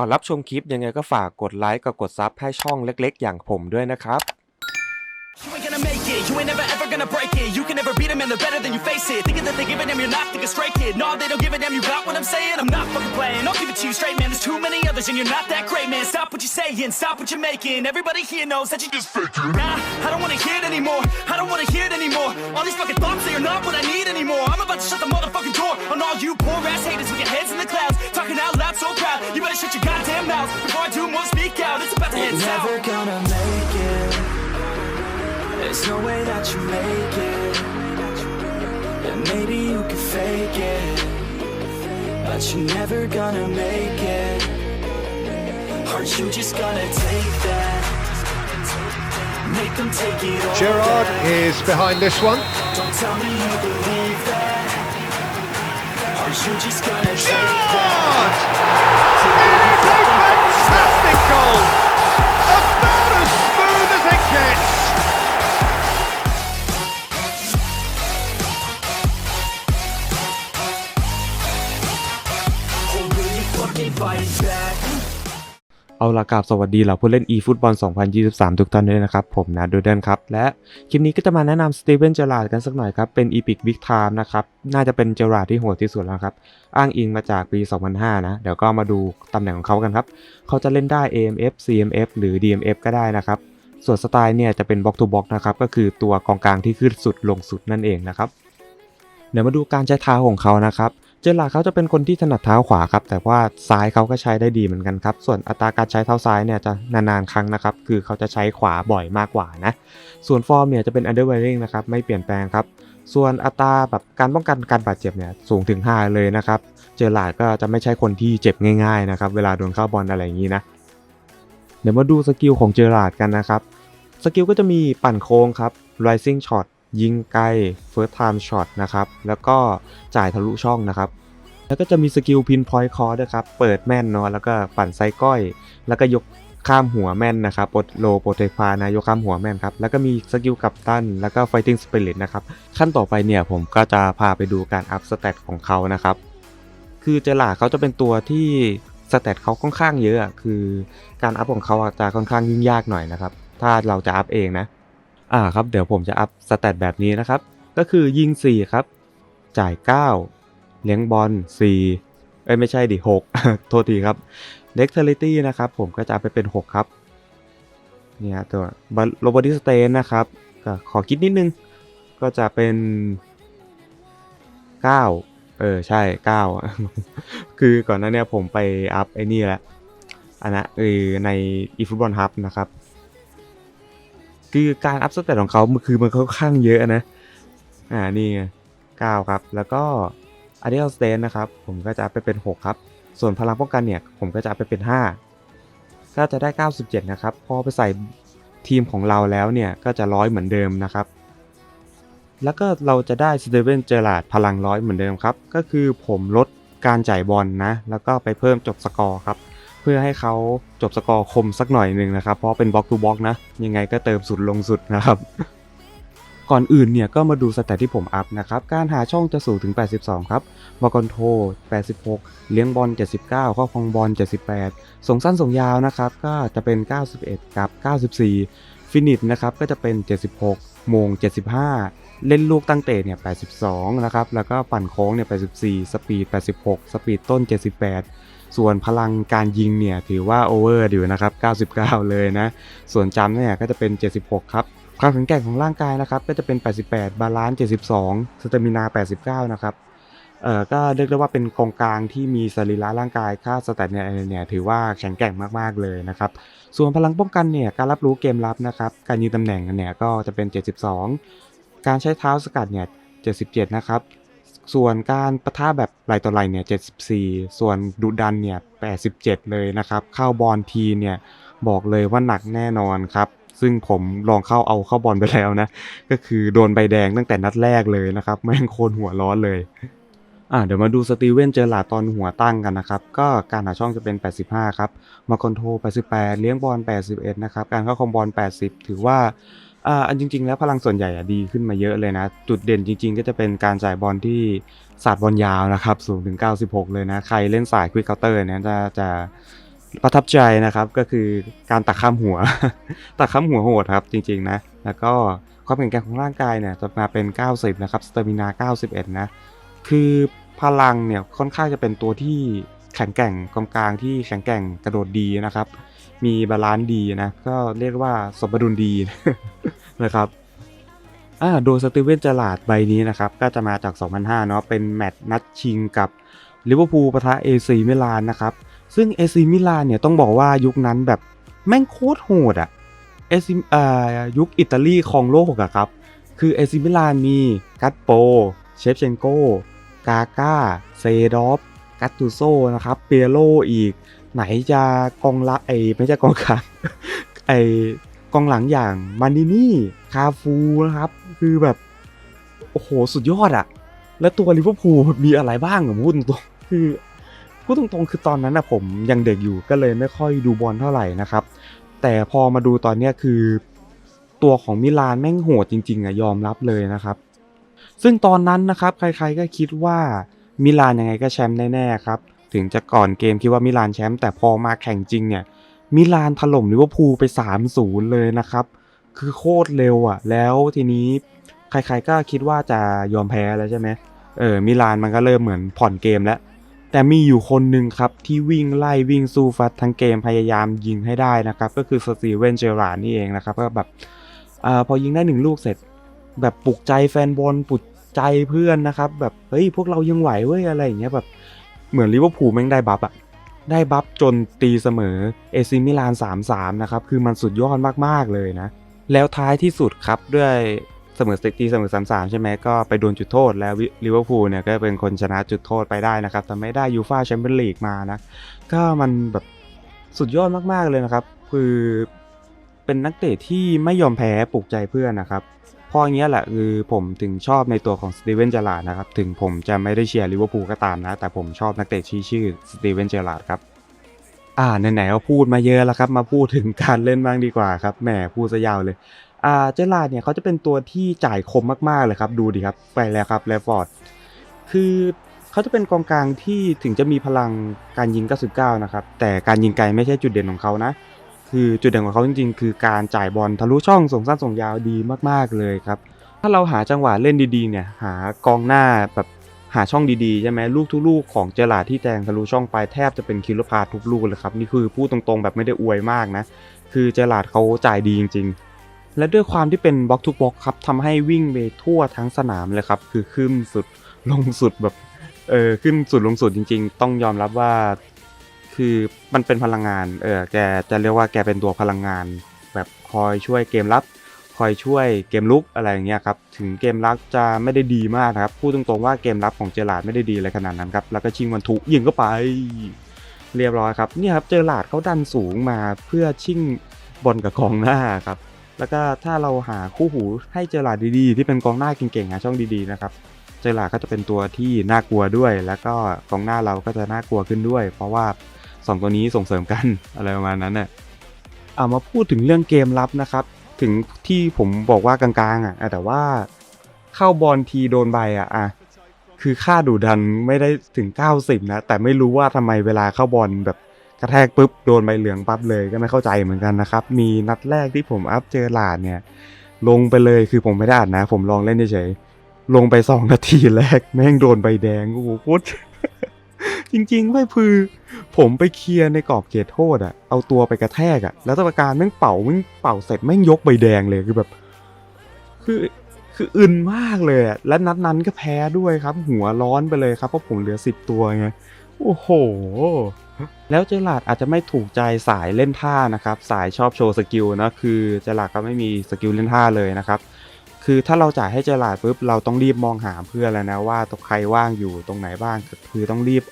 ก่อนรับชมคลิปยังไงก็ฝากกดไลค์กับกดซับให้ช่องเล็กๆ อย่างผมด้วยนะครับ You ain't gonna make it, you ain't never ever gonna break it. You can never beat them and they're better than you face it. Thinking that they give a damn, you're not thinking straight, kid. No, they don't give a damn, you got what I'm saying? I'm not fucking playing, I'll give it to you straight, man. There's too many others and you're not that great, man. Stop what you're saying, stop what you're making. Everybody here knows that you just faking. Nah, I don't wanna hear it anymore, I don't wanna hear it anymore. All these fucking thoughts, they are not what I need anymore. I'm about to shut the motherfucking it. But you're never gonna make it. Aren't you just gonna take that? Make them take it all. Gerard back. is behind this one. Don't tell me you believe that. Aren't you just gonna take Gerard! that? It is a fantastic goal! เอาละกับสวัสดีเหล่าผู้เล่น eFootball 2023 ทุกท่านด้วยนะครับ ผมนะดูเดนครับ และคลิปนี้ก็จะมาแนะนำสตีเวนเจอราร์ดกันสักหน่อยครับ เป็น Epic Big Time นะครับ น่าจะเป็นเจอราร์ดที่โหดที่สุดแล้วครับ อ้างอิงมาจากปี 2005 นะ เดี๋ยวก็มาดูตำแหน่งของเขากันครับ เขาจะเล่นได้ AMF CMF หรือ DMF ก็ได้นะครับ ส่วนสไตล์เนี่ยจะเป็น Box to Box นะครับก็คือตัวกองกลางที่ขึ้นสุดลงสุดนั่นเองนะครับเดี๋ยวมาดูการใช้เท้าของเขานะครับ เจอหลาเขาจะเป็นคนที่ถนัดเท้าขวาครับ แต่ว่าซ้ายเขาก็ใช้ได้ดีเหมือนกันครับ ส่วนอัตราการใช้เท้าซ้ายเนี่ยจะนานๆครั้งนะครับ คือเขาจะใช้ขวาบ่อยมากกว่านะ ส่วนฟอร์มเนี่ยจะเป็น underwearing นะครับ ไม่เปลี่ยนแปลงครับ ส่วนอัตราแบบการป้องกันการบาดเจ็บเนี่ยสูงถึง 5 เลยนะครับ เจอหลาก็จะไม่ใช่คนที่เจ็บง่ายๆนะครับ เวลาโดนเข้าบอลอะไรอย่างนี้นะ เดี๋ยวมาดูสกิลของเจอหลาดกันนะครับ สกิลก็จะมีปั่นโค้งครับ rising shot ยิงไกล first time shot นะครับ แล้วก็จ่ายทะลุช่องนะครับ แล้วก็จะมีสกิล pinpoint call ด้วยครับ เปิดแม่นเนาะแล้วก็ปั่นไซก้อย แล้วก็ยกข้ามหัวแม่นนะครับปลดโลโปรเทคพานะยกข้ามหัวแม่นครับ แล้วก็มีสกิลกับตัน แล้วก็ fighting spirit นะครับ ขั้นต่อไปเนี่ยผมก็จะพาไปดูการอัพสเตตของเขานะครับ คือเจลาเขาจะเป็นตัวที่สเตตเขาค่อนข้างเยอะ คือการอัพของเขาจะค่อนข้างยุ่งยากหน่อยนะครับ ถ้าเราจะอัพเองนะ อ่าครับเดี๋ยวผมจะอัพสเตตแบบนี้นะครับ ก็คือยิง 4 ครับ จ่าย 9 เลี้ยงบอล4เอ้ยไม่ใช่ดิ6 โทษทีครับ dexterity นะครับผมก็จะไปเป็น 6 ครับเนี่ยตัว r o b o t i stain นะครับก็ขอคิดนิดนึง ก็จะเป็น 9 เออ ใช่ 9 คือก่อนหน้านี้ผมไปอัพไอ้นี่แหละอันนะเออใน eFootball Hub นะครับ คือการอัพสเตตของเขามันคือมันค่อนข้างเยอะนะ อ่านี่ไง9ครับ แล้วก็ a d i a l State นะครับ ผมก็จะไปเป็น 6 ครับ ส่วนพลังป้องกันเนี่ย ผมก็จะไปเป็น 5 ก็จะได้ 97 นะครับ พอไปใส่ทีมของเราแล้วเนี่ย ก็จะร้อยเหมือนเดิมนะครับ แล้วก็เราจะได้สเตเวนเจอราร์ดพลังร้อยเหมือนเดิมครับ ก็คือผมลดการจ่ายบอลนะแล้วก็ไปเพิ่มจบสกอร์ครับ พื่อให้เขาจบสกอร์คมสักหน่อยหนึ่งนะครับ เพราะเป็นบล็อกทูบล็อกนะ ยังไงก็เติมสุดลงสุดนะครับ ก่อนอื่นเนี่ยก็มาดูสแตทที่ผมอัพนะครับ การหาช่องจะสูงถึง 82 ครับบอลคอนโทร86 เลี้ยงบอล 79ครอบครองบอล 78 ส่งสั้นส่งยาวนะครับก็จะเป็น 91 กับ 94 ฟินิชนะครับก็จะเป็น 76 โมง 75เล่นลูกตั้งเตะเนี่ย 82 นะครับ แล้วก็ปั่นโค้งเนี่ย 84 สปีด 86 สปีดต้น 78 ส่วนพลังการยิงเนี่ยถือว่าโอเวอร์อยู่นะครับ 99 เลยนะ ส่วนจำเนี่ยก็จะเป็น 76 ครับ ความแข็งแกร่งของร่างกายนะครับ ก็จะเป็น 88 บาลานซ์ 72 สเตมินา 89 นะครับ เอ่อ ก็เรียกได้ว่าเป็นกองกลางที่มีสรีระร่างกายค่าสแตทเนี่ยเนี่ยถือว่าแข็งแกร่งมากๆเลยนะครับ ส่วนพลังป้องกันเนี่ยการรับรู้เกมรับนะครับ การยืนตำแหน่งเนี่ยก็จะเป็น 72 การใช้เท้าสกัดเนี่ย77 นะครับ ส่วนการปะทะแบบไหลต่อไหลเนี่ย 74 ส่วนดุดันเนี่ย 87 เลยนะครับ เข้าบอลทีเนี่ย บอกเลยว่าหนักแน่นอนครับ ซึ่งผมลองเข้าเอาเข้าบอลไปแล้วนะ ก็คือโดนใบแดงตั้งแต่นัดแรกเลยนะครับ แม่งโคนหัวร้อนเลยอ่าเดี๋ยวมาดูสตีเวนเจอร์ลาตอนหัวตั้งกันนะครับ ก็การหาช่องจะเป็น 85 ครับ มาคอนโทร88 เลี้ยงบอล 81 นะครับ การเข้าคอมบอล 80 ถือว่า อ่าอันจริง ๆ แล้วพลังส่วนใหญ่อะดีขึ้นมาเยอะเลยนะ จุดเด่นจริง ๆ ก็จะเป็นการจ่ายบอลที่สาดบอลยาวนะครับ สูงถึง 96 เลยนะ ใครเล่นสายควิกเคาน์เตอร์เนี่ยจะจะประทับใจนะครับก็คือการตักข้ามหัว ตักข้ามหัวโหดครับจริง ๆ นะ แล้วก็ความแข็งแกร่งของร่างกายเนี่ยจะมาเป็น 90 นะครับสเตมินา91 นะ คือพลังเนี่ยค่อนข้างจะเป็นตัวที่แข็งแกร่งกองกลางที่แข็งแกร่งกระโดดดีนะครับ มีบาลานซ์ดีนะ ก็เรียกว่าสมดุลดีนะครับอ่าโดยสตีเวนจลาดใบนี้นะครับ ก็จะมาจาก 2005 เนาะเป็นแมตช์นัดชิงกับลิเวอร์พูลปะทะเอซีมิลานนะครับ ซึ่งเอซีมิลานเนี่ยต้องบอกว่ายุคนั้นแบบแม่งโคตรโหดอะเอซีอ่ายุคอิตาลีของโลกอะครับ คือเอซิมิลานมีกัตโป เชฟเชนโก กาก้า เซดอฟ กัตตูโซนะครับ เปียโลอีก ไหนจะกองละไอไม่ใช่กองกลางไอกองหลังอย่างมานินี่คาฟูนะครับ คือแบบ โอ้โห สุดยอดอะแล้วตัวลิเวอร์พูลมีอะไรบ้างอะพูดตรงคือพูดตรงๆคือตอนนั้นนะผมยังเด็กอยู่ก็เลยไม่ค่อยดูบอลเท่าไหร่นะครับ แต่พอมาดูตอนเนี้ยคือ ตัวของมิลานแม่งโหดจริง ๆอะยอมรับเลยนะครับ ซึ่งตอนนั้นนะครับ ใครๆก็คิดว่ามิลานยังไงก็แชมป์แน่ๆครับ ถึงจะก่อนเกมคิดว่ามิลานแชมป์แต่พอมาแข่งจริงเนี่ย มิลานถล่มลิเวอร์พูลไป 3-0 เลยนะครับ คือโคตรเร็วอะ่ะ แล้วทีนี้ใครๆก็คิดว่าจะยอมแพ้แล้วใช่ไหมเออมิลานมันก็เริ่มเหมือนผ่อนเกมแล้ว แต่มีอยู่คนหนึ่งครับ ที่วิ่งไล่วิ่งสู้ฟัดทั้งเกมพยายามยิงให้ได้นะครับ ก็คือสตีเวนเจอราร์นี่เองนะครับ ก็แบบอพอยิงได้หนึ่งลูกเสร็จ แบบปลุกใจแฟนบอลปลุกใจเพื่อนนะครับ แบบเฮ้ยพวกเรายังไหวเว้ยอะไรอย่างเงี้ยแบบ เหมือนลิเวอร์พูลแม่งได้บัฟอะได้บัฟจนตีเสมอเอซิมิลาน 3-3 นะครับ คือมันสุดยอดมาก ๆ เลยนะ แล้วท้ายที่สุดครับด้วยเสมอสตีเสมอ 3-3 ใช่ไหมก็ไปโดนจุดโทษแล้วลิเวอร์พูลเนี่ยก็เป็นคนชนะจุดโทษไปได้นะครับทำให้ได้ยูฟาแชมเปี้ยนลีกมานะ ก็มันแบบสุดยอดมาก ๆ เลยนะครับ คือเป็นนักเตะที่ไม่ยอมแพ้ปลุกใจเพื่อนนะครับ เพราะอย่างเงี้ยแหละคือผมถึงชอบในตัวของสตีเวนเจอราร์ดนะครับ ถึงผมจะไม่ได้เชียร์ลิเวอร์พูลก็ตามนะ แต่ผมชอบนักเตะที่ชื่อสตีเวนเจอราร์ดครับ อ่าไหนๆก็พูดมาเยอะแล้วครับ มาพูดถึงการเล่นบ้างดีกว่าครับแหมพูดซะยาวเลยอ่าเจอราร์ดเนี่ยเขาจะเป็นตัวที่จ่ายคมมากๆเลยครับ ดูดิครับไปแล้วครับแลฟอร์ดคือเขาจะเป็นกองกลางที่ถึงจะมีพลังการยิง 99 นะครับ แต่การยิงไกลไม่ใช่จุดเด่นของเขานะ คือจุดเด่นของเขาจริงๆ คือการจ่ายบอลทะลุช่องส่งสั้นส่งยาวดีมากๆเลยครับ ถ้าเราหาจังหวะเล่นดีๆเนี่ยหากองหน้าแบบหาช่องดีๆใช่ไหมลูกทุกลูกของเจอราที่แทงทะลุช่องไปแทบจะเป็นคิลพาทุกลูกเลยครับนี่คือพูดตรงๆ แบบไม่ได้อวยมากนะคือเจอราดเขาจ่ายดีจริง ๆ และด้วยความที่เป็นบล็อกทุกบล็อกครับทำให้วิ่งไปทั่วทั้งสนามเลยครับคือขึ้นสุดลงสุดแบบเออขึ้นสุดลงสุดจริง ๆ ต้องยอมรับว่า คือมันเป็นพลังงาน เออแกจะเรียกว่าแกเป็นตัวพลังงาน แบบคอยช่วยเกมรับ คอยช่วยเกมลุกอะไรอย่างเงี้ยครับ ถึงเกมรับจะไม่ได้ดีมากนะครับ พูดตรงๆว่าเกมรับของเจอราร์ดไม่ได้ดีอะไรขนาดนั้นครับ แล้วก็ชิงวันทุยิงเข้าไป เรียบร้อยครับเนี่ยครับเจอราร์ดเขาดันสูงมาเพื่อชิงบอลกับกองหน้าครับ แล้วก็ถ้าเราหาคู่หูให้เจอราร์ดดีๆ ที่เป็นกองหน้าเก่งๆหาช่องดีๆนะครับเจอราร์ดก็จะเป็นตัวที่น่ากลัวด้วย แล้วก็กองหน้าเราก็จะน่ากลัวขึ้นด้วย เพราะว่า สองตัวนี้ส่งเสริมกันอะไรประมาณนั้นน่ะเอามาพูดถึงเรื่องเกมรับนะครับ ถึงที่ผมบอกว่ากลางๆอะแต่ว่าเข้าบอลทีโดนใบอะอะคือค่าดูดันไม่ได้ถึง 90 นะ แต่ไม่รู้ว่าทำไมเวลาเข้าบอลแบบกระแทกปุ๊บโดนใบเหลืองปั๊บเลยก็ไม่เข้าใจเหมือนกันนะครับ มีนัดแรกที่ผมอัพเจอหลาดเนี่ย ลงไปเลยคือผมไม่ได้อ่านนะ ผมลองเล่นเฉยๆลงไป2นาทีแรกแม่งโดนใบแดงโอ้โหโคตร จริงๆไม่พือ ผมไปเคลียร์ในกรอบเขตโทษอะเอาตัวไปกระแทกอะแล้วตัวการแม่งเป่าแม่งเป่าเสร็จแม่งยกใบแดงเลยคือแบบ คือคืออึนมากเลยอะและนัดนั้นก็แพ้ด้วยครับ หัวร้อนไปเลยครับเพราะผมเหลือสิบตัวไงโอ้โห แล้วเจอราดอาจจะไม่ถูกใจสายเล่นท่านะครับ สายชอบโชว์สกิลนะคือเจอราดก็ไม่มีสกิลเล่นท่าเลยนะครับคือถ้าเราจ่ายให้เจอราดปุ๊บเราต้องรีบมองหาเพื่อนแล้วนะว่าตรงใครว่างอยู่ตรงไหนบ้างคือต้องรีบ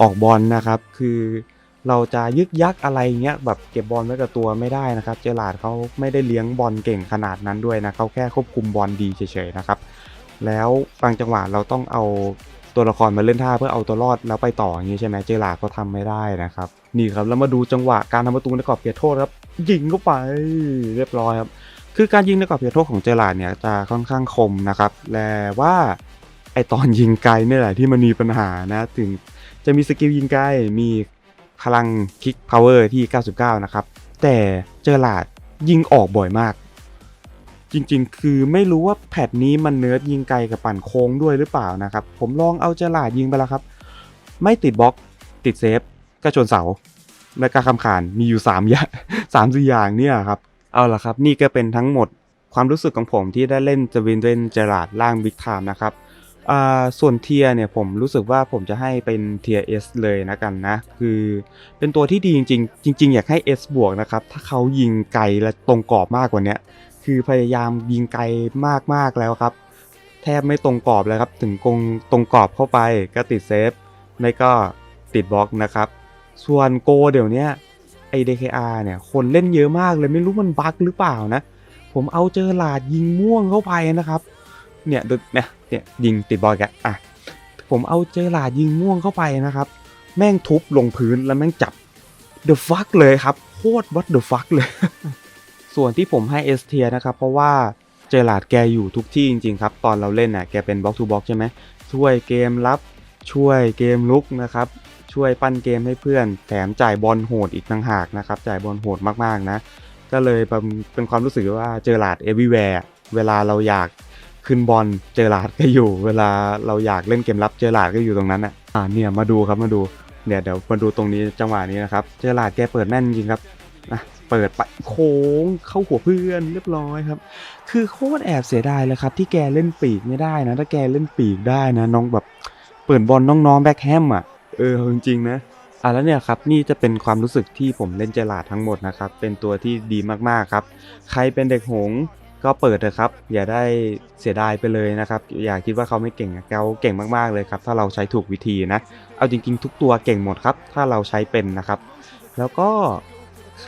ออกบอลนะครับ คือเราจะยึกยักอะไรเงี้ยแบบเก็บบอลไว้กับตัวไม่ได้นะครับ เจอราดเขาไม่ได้เลี้ยงบอลเก่งขนาดนั้นด้วยนะเขาแค่ควบคุมบอลดีเฉยๆนะครับ แล้วบางจังหวะเราต้องเอาตัวละครมาเล่นท่าเพื่อเอาตัวรอดแล้วไปต่ออย่างนี้ใช่ไหมเจอราร์ดเขาทำไม่ได้นะครับนี่ครับแล้วมาดูจังหวะการทำประตูในกรอบเขตโทษครับยิงเข้าไปเรียบร้อยครับคือการยิงในกรอบเขตโทษของเจอราดเนี่ยจะค่อนข้างคมนะครับแต่ว่าไอตอนยิงไกลนี่แหละที่มันมีปัญหานะ ถึง จะมีสกิลยิงไกลมีพลังคิกพาวเวอร์ที่ 99 นะครับ แต่เจอหลาดยิงออกบ่อยมาก จริงๆ คือไม่รู้ว่าแพทนี้มันเนิร์ดยิงไกลกับปั่นโค้งด้วยหรือเปล่านะครับ ผมลองเอาเจอหลาดยิงไปแล้วครับ ไม่ติดบล็อกติดเซฟก็ชนเสาและก็คำขานมีอยู่3อย่างสามสี่อย่างเนี่ยครับ เอาล่ะครับ นี่ก็เป็นทั้งหมดความรู้สึกของผมที่ได้เล่นจวินเล่นเจอราดล่างบิ๊กไทม์นะครับ ส่วนเทียเนี่ยผมรู้สึกว่าผมจะให้เป็นเทียเอสเลยนะกันนะ คือเป็นตัวที่ดีจริงๆ จริง ๆ อยากให้ S บวกนะครับ ถ้าเขายิงไกลและตรงกรอบมากกว่านี้คือพยายามยิงไกลมากๆแล้วครับ แทบไม่ตรงกรอบเลยครับ ถึงกงตรงกรอบเข้าไปก็ติดเซฟไม่ก็ติดบล็อกนะครับ ส่วนโกเดี๋ยวเนี้ยไอ DKR เนี่ยคนเล่นเยอะมากเลยไม่รู้มันบั๊กหรือเปล่านะ ผมเอาเจอหลาดยิงม่วงเข้าไปนะครับ เนี่ยดูเนี่ย เนี่ยยิงติดบอลแกนอะผมเอาเจอหลาดยิงม่วงเข้าไปนะครับ แม่งทุบลงพื้นแล้วแม่งจับ The fuck เลยครับโคตร what the fuck เลย ส่วนที่ผมให้ S เทียนะครับ เพราะว่าเจอหลาดแกอยู่ทุกที่จริงๆครับ ตอนเราเล่นน่ะแกเป็นบล็อกทูบล็อกใช่ไหมช่วยเกมรับช่วยเกมลุกนะครับช่วยปั้นเกมให้เพื่อนแถมจ่ายบอลโหดอีกต่างหากนะครับจ่ายบอลโหดมากๆนะ ก็เลยเป็นความรู้สึกว่าเจอหลาด everywhere เวลาเราอยาก ขึ้นบอลเจอหลาดก็อยู่ เวลาเราอยากเล่นเกมรับเจอหลาดก็อยู่ตรงนั้นอะอ่าเนี่ยมาดูครับมาดูเนี่ยเดี๋ยวมาดูตรงนี้จังหวะนี้นะครับ เจอหลาดแกเปิดแม่นจริงครับนะเปิดไปโค้งเข้าหัวเพื่อนเรียบร้อยครับ คือโคตรแอบเสียดายเลยครับ ที่แกเล่นปีกไม่ได้นะ ถ้าแกเล่นปีกได้นะน้องแบบเปิดบอลน้องๆแบ็คแฮมอะเออจริงๆนะอะแล้วเนี่ยครับนี่จะเป็นความรู้สึกที่ผมเล่นเจลาดทั้งหมดนะครับเป็นตัวที่ดีมากๆครับ ใครเป็นเด็กหง ก็เปิดเถอะครับ อย่าได้เสียดายไปเลยนะครับ อย่าคิดว่าเขาไม่เก่งอะเขาเก่งมากๆเลยครับ ถ้าเราใช้ถูกวิธีนะ เอาจริง ๆ ทุกตัวเก่งหมดครับ ถ้าเราใช้เป็นนะครับ แล้วก็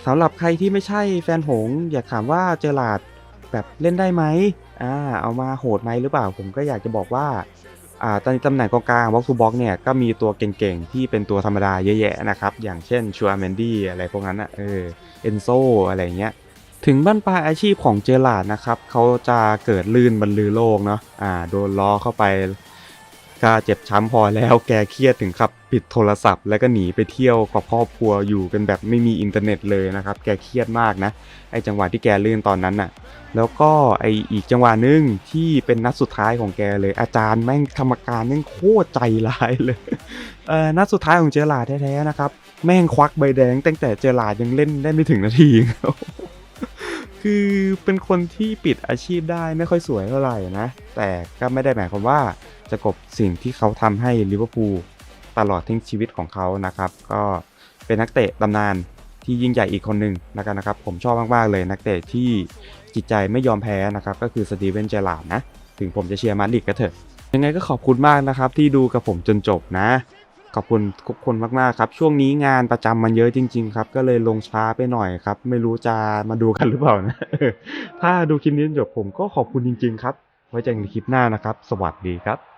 สำหรับใครที่ไม่ใช่แฟนหง อยากถามว่าเจลาดแบบเล่นได้ไหมอ่าเอามาโหดไหมหรือเปล่า ผมก็อยากจะบอกว่าอ่าตอนนี้ตำแหน่งกองกลางบล็อกทูบ็อกเนี่ยก็มีตัวเก่งๆ ที่เป็นตัวธรรมดาเยอะแยะนะครับ อย่างเช่นชัวร์แมนดี้อะไรพวกนั้นอะเออเอนโซอะไรเงี้ย ถึงบ้านปลายอาชีพของเจลาดนะครับเขาจะเกิดลื่นบรรลือโลกเนาะอ่าโดนล้อเข้าไปก็เจ็บช้ำพอแล้วแกเครียดถึงขับปิดโทรศัพท์ แล้วก็หนีไปเที่ยวกับครอบครัวอยู่กันแบบไม่มีอินเทอร์เน็ตเลยนะครับ แกเครียดมากนะไอจังหวะที่แกลื่นตอนนั้นน่ะ แล้วก็ไออีกจังหวะหนึ่งที่เป็นนัดสุดท้ายของแกเลย อาจารย์แม่งกรรมการแม่งโคตรใจร้ายเลยเออนัดสุดท้ายของเจอหลาแท้ๆนะครับ แม่งควักใบแดงตั้งแต่เจอหลายังเล่นได้ไม่ถึงนาทีคื คือเป็นคนที่ปิดอาชีพได้ไม่ค่อยสวยเท่าไหร่นะ แต่ก็ไม่ได้หมายความว่าจะกบสิ่งที่เขาทำให้ลิเวอร์พูลตลอดทั้งชีวิตของเขานะครับ ก็เป็นนักเตะตำนานที่ยิ่งใหญ่อีกคนหนึ่งแล้วกันนะครับ ผมชอบมากๆเลยนักเตะที่จิตใจไม่ยอมแพ้นะครับ ก็คือสตีเวนเจลาร์ดนะ ถึงผมจะเชียร์มาดริดก็เถอะ ยังไงก็ขอบคุณมากนะครับที่ดูกับผมจนจบนะ ขอบคุณทุกคนมากๆครับ ช่วงนี้งานประจำมันเยอะจริง ๆ ครับ ก็เลยลงช้าไปหน่อยครับ ไม่รู้จะมาดูกันหรือเปล่านะถ้าดูคลิปนี้จบผมก็ขอบคุณจริง ๆ ครับ ไว้เจอกันในคลิปหน้านะครับ สวัสดีครับ